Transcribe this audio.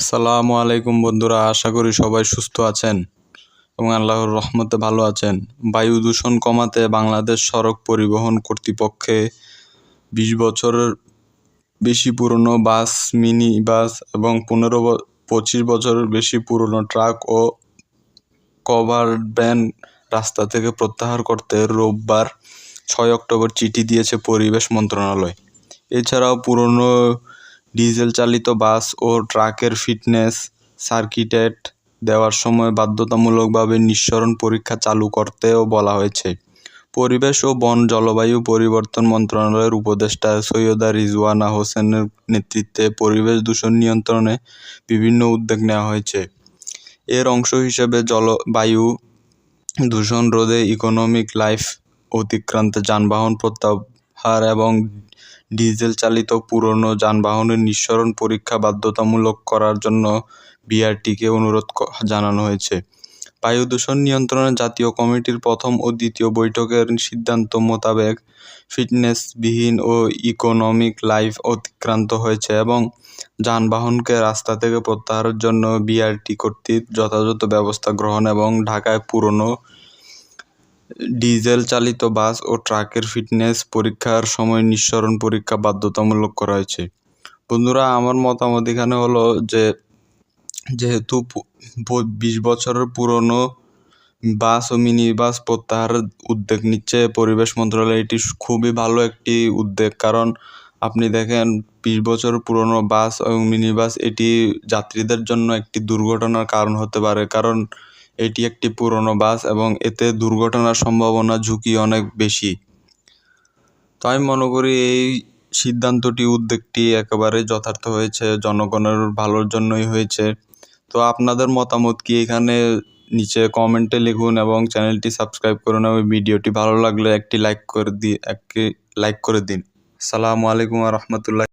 সালামু আলাইকুম বন্ধুরা, আশা করি সবাই সুস্থ আছেন এবং আল্লাহর রহমতে ভালো আছেন। বায়ু দূষণ কমাতে বাংলাদেশ সড়ক পরিবহন কর্তৃপক্ষে বিশ বছরের বেশি পুরনো বাস, মিনি বাস এবং পনেরো পঁচিশ বছরের বেশি পুরনো ট্রাক ও কভার ভ্যান রাস্তা থেকে প্রত্যাহার করতে রোববার ছয় অক্টোবর চিঠি দিয়েছে পরিবেশ মন্ত্রণালয়। এছাড়াও পুরনো ডিজেল চালিত বাস ও ট্রাকের ফিটনেস সার্কিটেট দেওয়ার সময় বাধ্যতামূলকভাবে নিঃসরণ পরীক্ষা চালু করতেও বলা হয়েছে। পরিবেশ ও বন জলবায়ু পরিবর্তন মন্ত্রণালয়ের উপদেষ্টা সৈয়দা রিজওয়ানা হোসেনের নেতৃত্বে পরিবেশ দূষণ নিয়ন্ত্রণে বিভিন্ন উদ্যোগ নেওয়া হয়েছে। এর অংশ হিসেবে জলবায়ু দূষণ রোধে ইকোনমিক লাইফ অতিক্রান্ত যানবাহন প্রত্যাহার এবং ডিজেল চালিত পুরনো যানবাহনের নিঃসরণ পরীক্ষা বাধ্যতামূলক করার জন্য বিআরটিকে অনুরোধ জানানো হয়েছে। বায়ু দূষণ নিয়ন্ত্রণে জাতীয় কমিটির প্রথম ও দ্বিতীয় বৈঠকের সিদ্ধান্ত মোতাবেক ফিটনেসবিহীন ও ইকোনমিক লাইফ অতিক্রান্ত হয়েছে এবং যানবাহনকে রাস্তা থেকে প্রত্যাহারের জন্য বিআরটি কর্তৃক যথাযথ ব্যবস্থা গ্রহণ এবং ঢাকায় পুরনো ডিজেল চালিত বাস ও ট্রাকের ফিটনেস পরীক্ষার সময় নিঃসরণ পরীক্ষা বাধ্যতামূলক করা হয়েছে। বন্ধুরা, আমার মতামত এখানে হলো যে, যেহেতু বিশ বছরের পুরনো বাস ও মিনি বাস প্রত্যাহারের উদ্যোগ নিচ্ছে পরিবেশ মন্ত্রণালয়, এটি খুবই ভালো একটি উদ্যোগ। কারণ আপনি দেখেন, বিশ বছর পুরনো বাস এবং মিনি বাস এটি যাত্রীদের জন্য একটি দুর্ঘটনার কারণ হতে পারে। কারণ এটি একটি পুরনো বাস এবং এতে দুর্ঘটনার সম্ভাবনা ঝুঁকি অনেক বেশি। তো আমি মনে করি এই সিদ্ধান্তটি উদ্যোগটি একেবারে যথার্থ হয়েছে, জনগণের ভালোর জন্যই হয়েছে। তো আপনাদের মতামত কি এখানে? নিচে কমেন্টে লিখুন এবং চ্যানেলটি সাবস্ক্রাইব করুন। এবং ভিডিওটি ভালো লাগলে একটি লাইক করে দি, একটি লাইক করে দিন। সালামু আলাইকুম রহমতুল্লাহ।